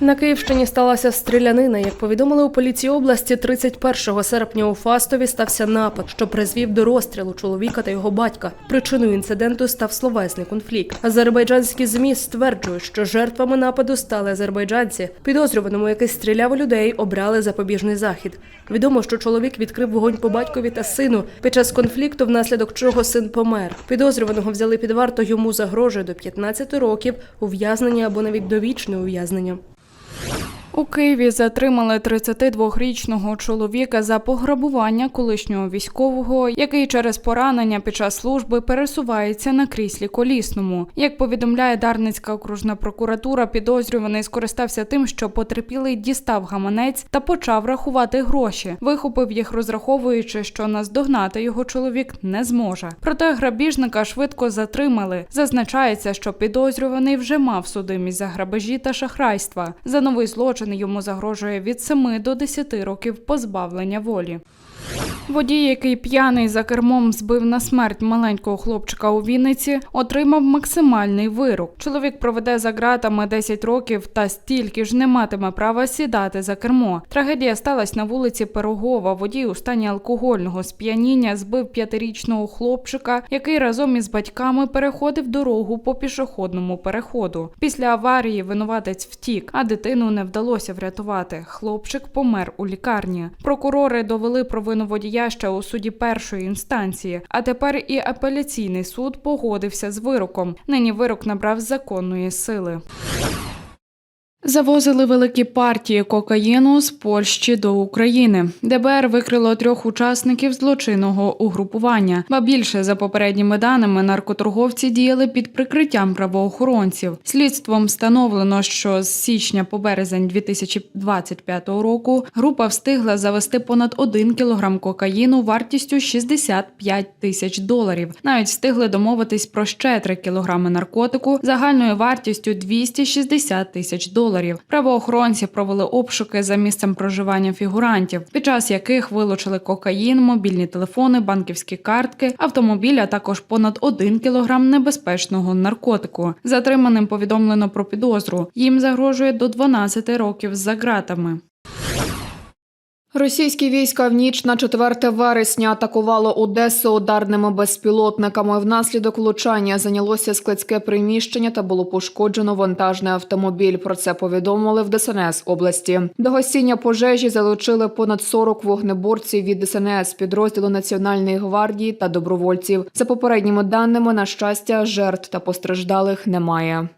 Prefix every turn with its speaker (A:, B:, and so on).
A: На Київщині сталася стрілянина. Як повідомили у поліції області, 31 серпня у Фастові стався напад, що призвів до розстрілу чоловіка та його батька. Причиною інциденту став словесний конфлікт. Азербайджанські змі стверджують, що жертвами нападу стали азербайджанці. Підозрюваному, який стріляв у людей, обрали запобіжний захід. Відомо, що чоловік відкрив вогонь по батькові та сину під час конфлікту, внаслідок чого син помер. Підозрюваного взяли під варту. Йому загрожує до 15 років ув'язнення або навіть довічне ув'язнення.
B: У Києві затримали 32-річного чоловіка за пограбування колишнього військового, який через поранення під час служби пересувається на кріслі колісному. Як повідомляє Дарницька окружна прокуратура, підозрюваний скористався тим, що потерпілий дістав гаманець та почав рахувати гроші. Вихопив їх, розраховуючи, що наздогнати його чоловік не зможе. Проте грабіжника швидко затримали. Зазначається, що підозрюваний вже мав судимість за грабежі та шахрайства. За новий злочин йому загрожує від 7 до 10 років позбавлення волі. Водій, який п'яний за кермом збив на смерть маленького хлопчика у Вінниці, отримав максимальний вирок. Чоловік проведе за ґратами 10 років та стільки ж не матиме права сідати за кермо. Трагедія сталася на вулиці Пирогова. Водій у стані алкогольного сп'яніння збив п'ятирічного хлопчика, який разом із батьками переходив дорогу по пішохідному переходу. Після аварії винуватець втік, а дитину не вдалося врятувати. Хлопчик помер у лікарні. Прокурори довели провину водія ще у суді першої інстанції, а тепер і апеляційний суд погодився з вироком. Нині вирок набрав законної сили. Завозили великі партії кокаїну з Польщі до України. ДБР викрило трьох учасників злочинного угрупування. Ба більше за попередніми даними наркоторговці діяли під прикриттям правоохоронців. Слідством встановлено, що з січня по березень 2025 року група встигла завести понад 1 кілограм кокаїну вартістю 65 тисяч доларів. Навіть встигли домовитись про ще 3 кілограми наркотику загальною вартістю 260 тисяч доларів. Правоохоронці провели обшуки за місцем проживання фігурантів, під час яких вилучили кокаїн, мобільні телефони, банківські картки, автомобіль, а також понад 1 кілограм небезпечного наркотику. Затриманим повідомлено про підозру. Їм загрожує до 12 років за ґратами.
C: Російські війська в ніч на 4 вересня атакувало Одесу ударними безпілотниками. Внаслідок влучання зайнялося складське приміщення та було пошкоджено вантажний автомобіль. Про це повідомили в ДСНС області. До гасіння пожежі залучили понад 40 вогнеборців від ДСНС, підрозділу Національної гвардії та добровольців. За попередніми даними, на щастя, жертв та постраждалих немає.